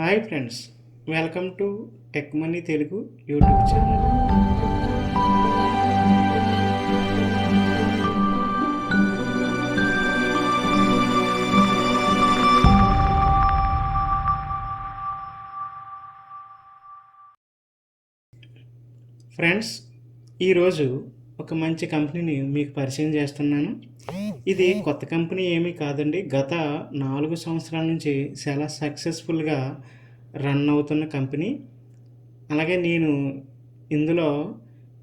Hi friends welcome to tech money Telugu YouTube channel. Friends ఈరోజు ఒక మంచి కంపెనీని మీకు పరిచయం చేస్తున్నాను. ఇది కొత్త కంపెనీ ఏమీ కాదండి. గత నాలుగు సంవత్సరాల నుంచి చాలా సక్సెస్ఫుల్గా రన్ అవుతున్న కంపెనీ. అలాగే నేను ఇందులో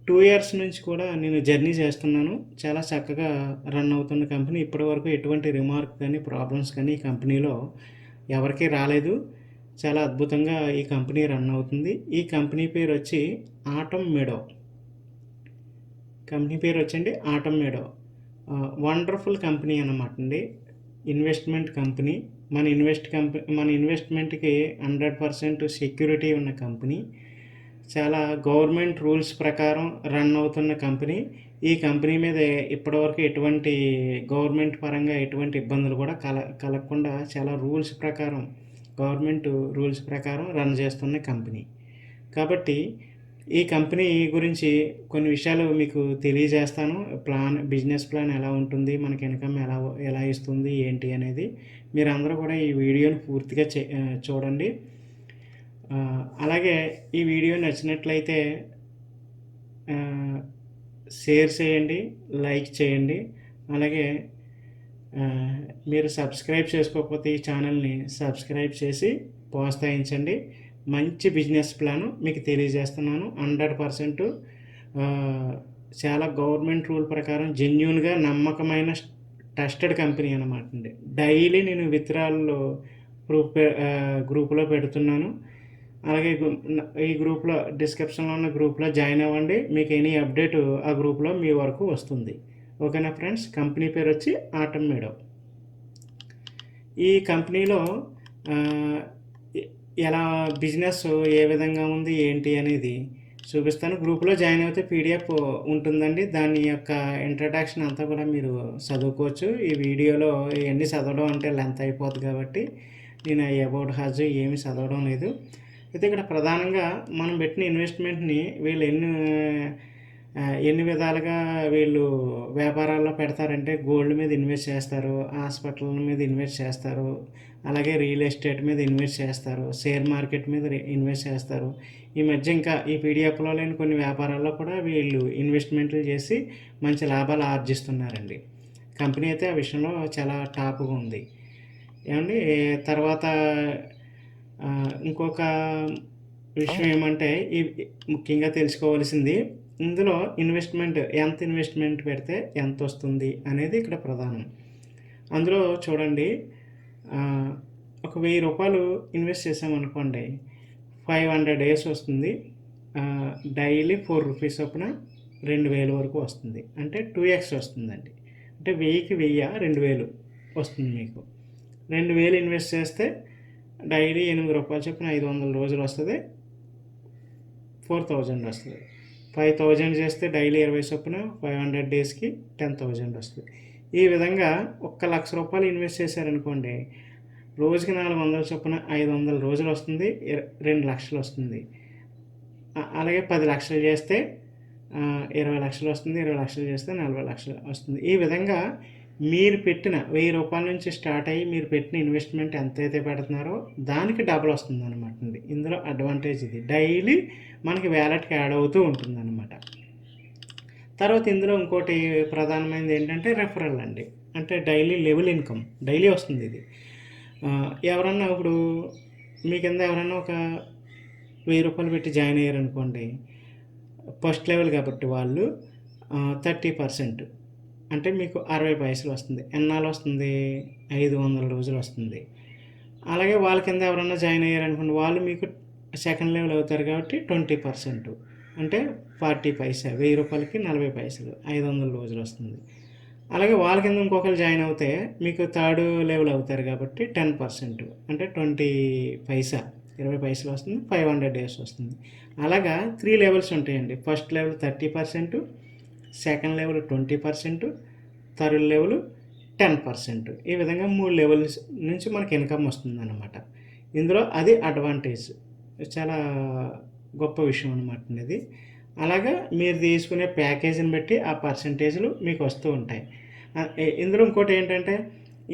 టూ ఇయర్స్ నుంచి కూడా నేను జర్నీ చేస్తున్నాను. చాలా చక్కగా రన్ అవుతున్న కంపెనీ. ఇప్పటివరకు ఎటువంటి రిమార్క్ కానీ ప్రాబ్లమ్స్ కానీ ఈ కంపెనీలో ఎవరికీ రాలేదు. చాలా అద్భుతంగా ఈ కంపెనీ రన్ అవుతుంది. ఈ కంపెనీ పేరు వచ్చి ఆటమ్ మెడో. కంపెనీ పేరు వచ్చండి ఆటమ్ మెడో. వండర్ఫుల్ కంపెనీ అనమాట అండి. ఇన్వెస్ట్మెంట్ కంపెనీ మన ఇన్వెస్ట్ కంపెనీ మన ఇన్వెస్ట్మెంట్కి హండ్రెడ్ పర్సెంట్ సెక్యూరిటీ ఉన్న కంపెనీ చాలా గవర్నమెంట్ రూల్స్ ప్రకారం రన్ అవుతున్న కంపెనీ ఈ కంపెనీ మీద ఇప్పటివరకు ఎటువంటి గవర్నమెంట్ పరంగా ఎటువంటి ఇబ్బందులు కూడా కల కలగకుండా చాలా రూల్స్ ప్రకారం గవర్నమెంట్ రూల్స్ ప్రకారం రన్ చేస్తున్న కంపెనీ కాబట్టి ఈ కంపెనీ గురించి కొన్ని విషయాలు మీకు తెలియజేస్తాను. ప్లాన్ బిజినెస్ ప్లాన్ ఎలా ఉంటుంది మనకి ఇన్కమ్ ఎలా ఎలా ఇస్తుంది ఏంటి అనేది మీరు అందరూ కూడా ఈ వీడియోని పూర్తిగా చే చూడండి. అలాగే ఈ వీడియో నచ్చినట్లయితే షేర్ చేయండి లైక్ చేయండి. అలాగే మీరు సబ్స్క్రైబ్ చేసుకోకపోతే ఈ ఛానల్ని సబ్స్క్రైబ్ చేసి ప్రోత్సహించండి. మంచి బిజినెస్ ప్లాను మీకు తెలియజేస్తున్నాను. హండ్రెడ్ పర్సెంట్ చాలా గవర్నమెంట్ రూల్ ప్రకారం జెన్యున్గా నమ్మకమైన ట్రస్టెడ్ కంపెనీ అనమాట అండి. డైలీ నేను విత్రాల్లో గ్రూప్ గ్రూప్లో పెడుతున్నాను. అలాగే ఈ గ్రూప్లో డిస్క్రిప్షన్లో ఉన్న గ్రూప్లో జాయిన్ అవ్వండి. మీకు ఎనీ అప్డేట్ ఆ గ్రూప్లో మీ వరకు వస్తుంది. ఓకేనా ఫ్రెండ్స్? కంపెనీ పేరు వచ్చి ఆటం మేడం. ఈ కంపెనీలో ఎలా బిజినెస్ ఏ విధంగా ఉంది ఏంటి అనేది చూపిస్తాను. గ్రూప్లో జాయిన్ అయితే పీడిఎఫ్ ఉంటుందండి. దాని యొక్క ఇంట్రడక్షన్ అంతా కూడా మీరు చదువుకోవచ్చు. ఈ వీడియోలో ఇవన్నీ చదవడం అంటే లెంత్ అయిపోద్ది కాబట్టి నేను అబౌట్ హజ్ ఏమి చదవడం లేదు. అయితే ఇక్కడ ప్రధానంగా మనం పెట్టిన ఇన్వెస్ట్మెంట్ని వీళ్ళు ఎన్ని ఎన్ని విధాలుగా వీళ్ళు వ్యాపారాల్లో పెడతారంటే గోల్డ్ మీద ఇన్వెస్ట్ చేస్తారు హాస్పిటల్ మీద ఇన్వెస్ట్ చేస్తారు అలాగే రియల్ ఎస్టేట్ మీద ఇన్వెస్ట్ చేస్తారు షేర్ మార్కెట్ మీద ఇన్వెస్ట్ చేస్తారు. ఈ మధ్య ఇంకా ఈ పీడిఎఫ్లో లేని కొన్ని వ్యాపారాల్లో కూడా వీళ్ళు ఇన్వెస్ట్మెంట్లు చేసి మంచి లాభాలు ఆర్జిస్తున్నారండి. కంపెనీ అయితే ఆ విషయంలో చాలా టాప్గా ఉంది. ఏమండి తర్వాత ఇంకొక విషయం ఏమంటే ఈ ముఖ్యంగా తెలుసుకోవాల్సింది ఇందులో ఇన్వెస్ట్మెంట్ ఎంత ఇన్వెస్ట్మెంట్ పెడితే ఎంత వస్తుంది అనేది ఇక్కడ ప్రధానం. అందులో చూడండి ఒక వెయ్యి రూపాయలు ఇన్వెస్ట్ చేసామనుకోండి ఫైవ్ హండ్రెడ్ డేస్ వస్తుంది. డైలీ ఫోర్ రూపీస్ చొప్పున రెండు వేలు వరకు వస్తుంది. అంటే టూ ఎక్స్ వస్తుందండి. అంటే వెయ్యికి వెయ్యి రెండు వేలు వస్తుంది మీకు. రెండు వేలు ఇన్వెస్ట్ చేస్తే డైలీ ఎనిమిది రూపాయలు చొప్పున ఐదు వందల రోజులు వస్తుంది. ఫోర్ థౌజండ్ వస్తుంది. ఫైవ్ థౌజండ్ చేస్తే డైలీ ఇరవై చొప్పున ఫైవ్ హండ్రెడ్ డేస్కి టెన్ థౌజండ్ వస్తుంది. ఈ విధంగా ఒక్క లక్ష రూపాయలు ఇన్వెస్ట్ చేశారనుకోండి రోజుకి నాలుగు వందల చొప్పున ఐదు వందల రోజులు వస్తుంది రెండు లక్షలు వస్తుంది. అలాగే పది లక్షలు చేస్తే ఇరవై లక్షలు వస్తుంది ఇరవై లక్షలు చేస్తే నలభై లక్షలు వస్తుంది. ఈ విధంగా మీరు పెట్టిన వెయ్యి రూపాయల నుంచి స్టార్ట్ అయ్యి మీరు పెట్టిన ఇన్వెస్ట్మెంట్ ఎంతైతే పెడుతున్నారో దానికి డబుల్ వస్తుంది అనమాట అండి. ఇందులో అడ్వాంటేజ్ ఇది. డైలీ మనకి వ్యాలెట్కి యాడ్ అవుతూ ఉంటుంది అనమాట తర్వాత ఇందులో ఇంకోటి ప్రధానమైనది ఏంటంటే రెఫరల్ అండి. అంటే డైలీ లెవెల్ ఇన్కమ్. డైలీ వస్తుంది ఇది. ఎవరన్నా ఇప్పుడు మీ కింద ఎవరన్నా ఒక వెయ్యి రూపాయలు పెట్టి జాయిన్ అయ్యారనుకోండి ఫస్ట్ లెవెల్ కాబట్టి వాళ్ళు థర్టీ పర్సెంట్ అంటే మీకు అరవై పైసలు వస్తుంది ఎన్నాళ్ళు వస్తుంది? ఐదు వందల రోజులు వస్తుంది. అలాగే వాళ్ళ కింద ఎవరన్నా జాయిన్ అయ్యారనుకోండి వాళ్ళు మీకు సెకండ్ లెవెల్ అవుతారు కాబట్టి ట్వంటీ పర్సెంట్. అంటే ఫార్టీ పైసా వెయ్యి రూపాయలకి నలభై పైసలు ఐదు వందల రోజులు వస్తుంది. అలాగే వాళ్ళ కింద ఇంకొకరు జాయిన్ అవుతే మీకు థర్డ్ లెవెల్ అవుతారు కాబట్టి టెన్ పర్సెంట్ అంటే ట్వంటీ పైసా ఇరవై పైసలు వస్తుంది ఫైవ్ హండ్రెడ్ డేస్ వస్తుంది. అలాగా త్రీ లెవెల్స్ ఉంటాయండి. First level thirty percent second level twenty percent third level ten percent. ఈ విధంగా మూడు లెవెల్స్ నుంచి మనకి ఇన్కమ్ వస్తుంది అనమాట ఇందులో అది అడ్వాంటేజ్. చాలా గొప్ప విషయం అనమాట ఇది. అలాగా మీరు తీసుకునే ప్యాకేజీని బట్టి ఆ పర్సంటేజ్లు మీకు వస్తూ ఉంటాయి. ఇందులో ఇంకోటి ఏంటంటే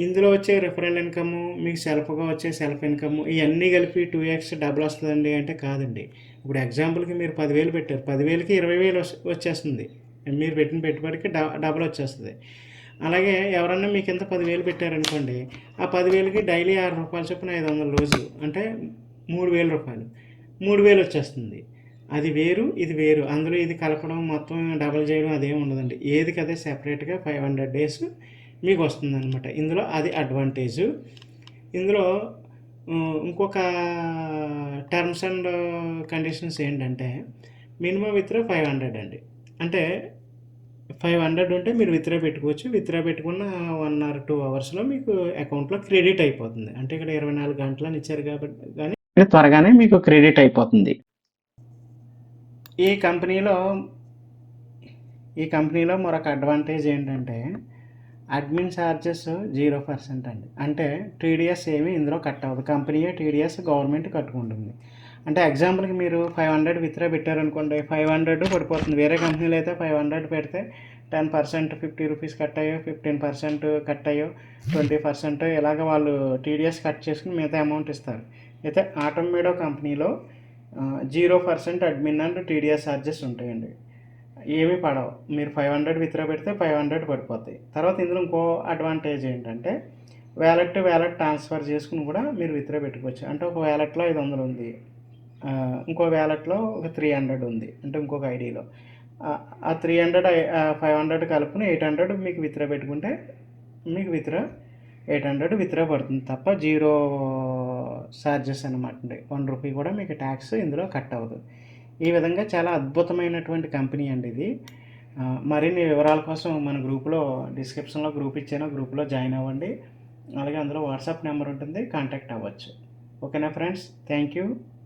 ఇందులో వచ్చే రిఫరల్ ఇన్కమ్ మీకు సెల్ఫ్గా వచ్చే సెల్ఫ్ ఇన్కమ్ ఇవన్నీ కలిపి టూ ఎక్స్ డబుల్ వస్తుందండి అంటే కాదండి. ఇప్పుడు ఎగ్జాంపుల్కి మీరు పదివేలు పెట్టారు. పదివేలకి ఇరవై వేలు వచ్చేస్తుంది. మీరు పెట్టిన పెట్టుబడికి డ- డబల్ వచ్చేస్తుంది. అలాగే ఎవరన్నా మీకు కింద పదివేలు పెట్టారనుకోండి ఆ పదివేలకి డైలీ ఆరు రూపాయల చొప్పున ఐదు వందల రోజు అంటే మూడు వేల రూపాయలు. మూడు వేలు వచ్చేస్తుంది. అది వేరు ఇది వేరు. అందులో ఇది కలపడం మొత్తం డబల్ చేయడం అదేం ఉండదండి. ఏది కదే సెపరేట్గా ఫైవ్ హండ్రెడ్ డేస్ మీకు వస్తుంది అనమాట ఇందులో అది అడ్వాంటేజ్ ఇందులో ఇంకొక టర్మ్స్ అండ్ కండిషన్స్ ఏంటంటే మినిమం విత్డ్రా ఫైవ్ హండ్రెడ్ అండి. అంటే ఫైవ్ హండ్రెడ్ ఉంటే మీరు విత్డ్రా పెట్టుకోవచ్చు. విత్డ్రా పెట్టుకున్న వన్ ఆర్ టూ అవర్స్లో మీకు అకౌంట్లో క్రెడిట్ అయిపోతుంది. అంటే ఇక్కడ ఇరవై నాలుగు గంటలని ఇచ్చారు కాబట్టి కానీ త్వరగానే మీకు క్రెడిట్ అయిపోతుంది. ఈ కంపెనీలో ఈ కంపెనీలో మరొక అడ్వాంటేజ్ ఏంటంటే అడ్మిన్ ఛార్జెస్ జీరో పర్సెంట్ అండి. అంటే టీడీఎస్ ఏమీ ఇందులో కట్ అవ్వదు కంపెనీయే టీడీఎస్ గవర్నమెంట్ కట్టుకుంటుంది. అంటే ఎగ్జాంపుల్కి మీరు ఫైవ్ హండ్రెడ్ విత్డ్రా పెట్టారనుకోండి ఫైవ్ హండ్రెడ్ పడిపోతుంది. వేరే కంపెనీలో అయితే ఫైవ్ హండ్రెడ్ పెడితే ten percent fifty rupees cut అయ్యో ఫిఫ్టీన్ పర్సెంట్ కట్ అయ్యో ట్వంటీ పర్సెంట్ ఇలాగ వాళ్ళు టీడీఎస్ కట్ చేసుకుని మిగతా అమౌంట్ ఇస్తారు. అయితే ఆటోమేడో కంపెనీలో zero percent admin and TDS charges ఉంటాయండి. ఏమీ పడవు. మీరు ఫైవ్ హండ్రెడ్ విత్డ్రా పెడితే ఫైవ్ హండ్రెడ్ పడిపోతాయి. తర్వాత ఇందులో ఇంకో అడ్వాంటేజ్ ఏంటంటే వ్యాలెట్ టు వ్యాలెట్ ట్రాన్స్ఫర్ చేసుకుని కూడా మీరు విత్డ్రా పెట్టుకోవచ్చు. అంటే ఒక వ్యాలెట్లో ఐదు వందలు ఉంది. ఇంకో వ్యాలెట్లో ఒక త్రీ హండ్రెడ్ ఉంది. అంటే ఇంకొక ఐడిలో. ఆ త్రీ హండ్రెడ్ ఫైవ్ హండ్రెడ్ కలుపుకుని ఎయిట్ హండ్రెడ్ మీకు విత్డ్రా పెట్టుకుంటే మీకు విత్డ్రా ఎయిట్ హండ్రెడ్ విత్డ్రా పడుతుంది తప్ప జీరో ఛార్జెస్ అనమాట వన్ రూపీ కూడా మీకు ట్యాక్స్ ఇందులో కట్ అవ్వదు. ఈ విధంగా చాలా అద్భుతమైనటువంటి కంపెనీ అండి ఇది. మరిన్ని వివరాల కోసం మన గ్రూప్లో డిస్క్రిప్షన్లో గ్రూప్ ఇచ్చాను. గ్రూప్లో జాయిన్ అవ్వండి. అలాగే అందులో వాట్సాప్ నెంబర్ ఉంటుంది. కాంటాక్ట్ అవ్వచ్చు. ఓకేనా friends? Thank you.